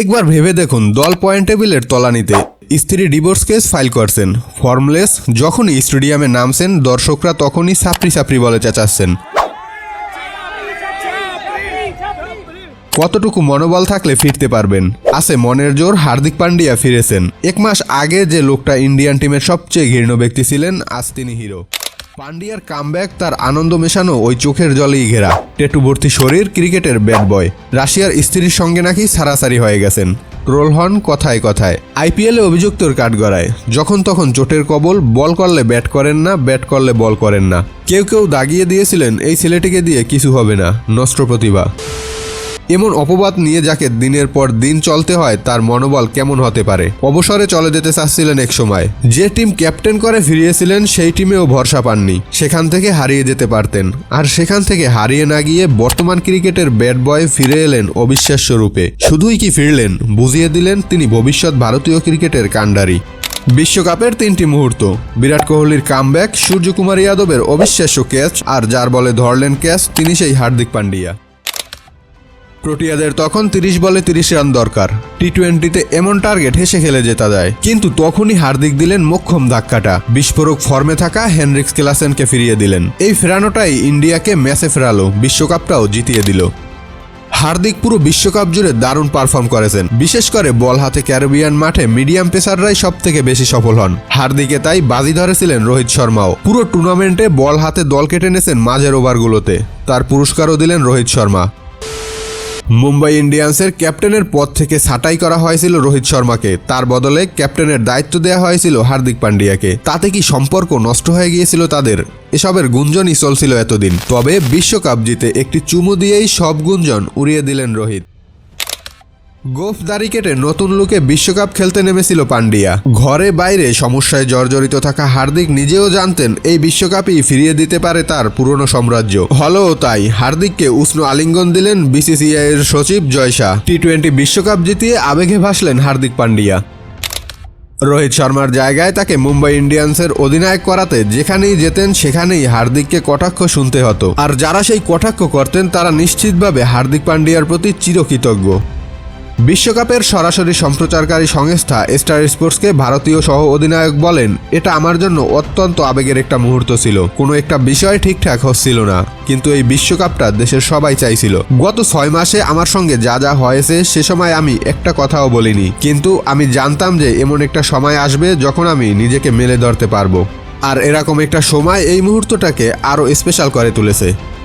একবার ভেবে দেখুন, দল পয়েন্ট টেবিলের তলানিতে স্ত্রী ডিভোর্স কেস ফাইল করছেন। ফর্মলেস, যখনই স্টেডিয়ামে নামছেন, দর্শকরা তখনই সাপড়ি সাপড়ি বলে চেঁচাচ্ছেন। কতটুকু মনোবল থাকলে ফিরতে পারবেন? আছে মনের জোর, হার্দিক পান্ডিয়া ফিরেছেন। এক মাস আগে যে লোকটা ইন্ডিয়ান টিমের সবচেয়ে ঘৃণ্য ব্যক্তি ছিলেন, আজ তিনি হিরো। পান্ডিয়ার কামব্যাক, তার আনন্দ মেশানো ওই চোখের জলেই ঘেরা। টেটুভর্তি শরীর ক্রিকেটের ব্যাট বয় রাশিয়ার স্ত্রীর সঙ্গে নাকি সারাসারি হয়ে গেছেন। ট্রোল হন কথায় কথায়। আইপিএলে অভিযুক্তর কাঠগড়ায় যখন তখন চোটের কবল, বল করলে ব্যাট করেন না ব্যাট করলে বল করেন না। কেউ কেউ দাগিয়ে দিয়েছিলেন, এই ছেলেটিকে দিয়ে কিছু হবে না, নষ্ট প্রতিভা। এমন অপবাদ নিয়ে যাকে দিনের পর দিন চলতে হয়, তার মনোবল কেমন হতে পারে? অবসরে চলে যেতে চাচ্ছিলেন এক সময়। যে টিম ক্যাপ্টেন করে ফিরিয়েছিলেন, সেই টিমেও ভরসা পাননি। সেখান থেকে হারিয়ে যেতে পারতেন। আর সেখান থেকে হারিয়ে না গিয়ে বর্তমান ক্রিকেটের ব্যাট বয় ফিরে এলেন অবিশ্বাস্য রূপে। শুধুই কি ফিরলেন? বুঝিয়ে দিলেন তিনি ভবিষ্যৎ ভারতীয় ক্রিকেটের কাণ্ডারি। বিশ্বকাপের তিনটি মুহূর্ত। বিরাট কোহলির কামব্যাক, সূর্যকুমার যাদবের অবিশ্বাস্য ক্যাচ, আর যার বলে ধরলেন ক্যাচ, তিনি সেই হার্দিক পান্ডিয়া। প্রোটিয়াদের তখন তিরিশ বলে তিরিশ রান দরকার। টি টোয়েন্টিতে এমন টার্গেট হেসে খেলে জেতা যায় কিন্তু তখনই হার্দিক দিলেন মোক্ষম ধাক্কাটা। বিস্ফোরক ফর্মে থাকা হেনরিক্স ক্লাসেনকে ফিরিয়ে দিলেন। এই ফেরানোটাই ইন্ডিয়াকে ম্যাচে ফেরালো, বিশ্বকাপটাও জিতিয়ে দিল। হার্দিক পুরো বিশ্বকাপ জুড়ে দারুণ পারফর্ম করেছেন। বিশেষ করে বল হাতে ক্যারিবিয়ান মাঠে মিডিয়াম পেসাররাই সব থেকে বেশি সফল হন। হার্দিকে তাই বাজি ধরেছিলেন রোহিত শর্মাও। পুরো টুর্নামেন্টে বল হাতে দল কেটে নেছেন মাঝের ওভারগুলোতে। তার পুরস্কারও দিলেন রোহিত শর্মা। মুম্বাই ইন্ডিয়ান্সের ক্যাপ্টেনের পদ থেকে ছাঁটাই করা হয়েছিল রোহিত শর্মাকে। তার বদলে ক্যাপ্টেনের দায়িত্ব দেওয়া হয়েছিল হার্দিক পান্ডিয়াকে। তাতে কি সম্পর্ক নষ্ট হয়ে গিয়েছিল তাদের? এসবের গুঞ্জনই চলছিল এতদিন। তবে বিশ্বকাপ জিতে একটি চুমু দিয়েই সব গুঞ্জন উড়িয়ে দিলেন রোহিত। গোফ দাড়ি কেটে নতুন লুকে বিশ্বকাপ খেলতে নেমেছিল পান্ডিয়া। ঘরে বাইরে সমস্যায় জর্জরিত থাকা হার্দিক নিজেও জানতেন এই বিশ্বকাপই ফিরিয়ে দিতে পারে তার পুরনো সাম্রাজ্য। হলেও তাই হার্দিককে উষ্ণ আলিঙ্গন দিলেন বিসিসিআই এর সচিব জয় শাহ। টি টোয়েন্টি বিশ্বকাপ জিতিয়ে আবেগে ভাসলেন হার্দিক পান্ডিয়া। রোহিত শর্মার জায়গায় তাকে মুম্বাই ইন্ডিয়ান্সের অধিনায়ক করাতে যেখানেই যেতেন সেখানেই হার্দিককে কটাক্ষ শুনতে হতো। আর যারা সেই কটাক্ষ করতেন তারা নিশ্চিতভাবে হার্দিক পান্ডিয়ার প্রতি চিরকৃতজ্ঞ। বিশ্বকাপের সরাসরি সম্প্রচারকারী সংস্থা স্টার স্পোর্টসকে ভারতীয় সহ অধিনায়ক বলেন, এটা আমার জন্য অত্যন্ত আবেগের একটা মুহূর্ত ছিল। কোনো একটা বিষয় ঠিকঠাক হচ্ছিল না, কিন্তু এই বিশ্বকাপটা দেশের সবাই চাইছিল। গত ছয় মাসে আমার সঙ্গে যা যা হয়েছে, সে সময় আমি একটা কথাও বলিনি। কিন্তু আমি জানতাম যে এমন একটা সময় আসবে যখন আমি নিজেকে মেলে ধরতে পারব। আর এরকম একটা সময় এই মুহূর্তটাকে আরও স্পেশাল করে তুলেছে।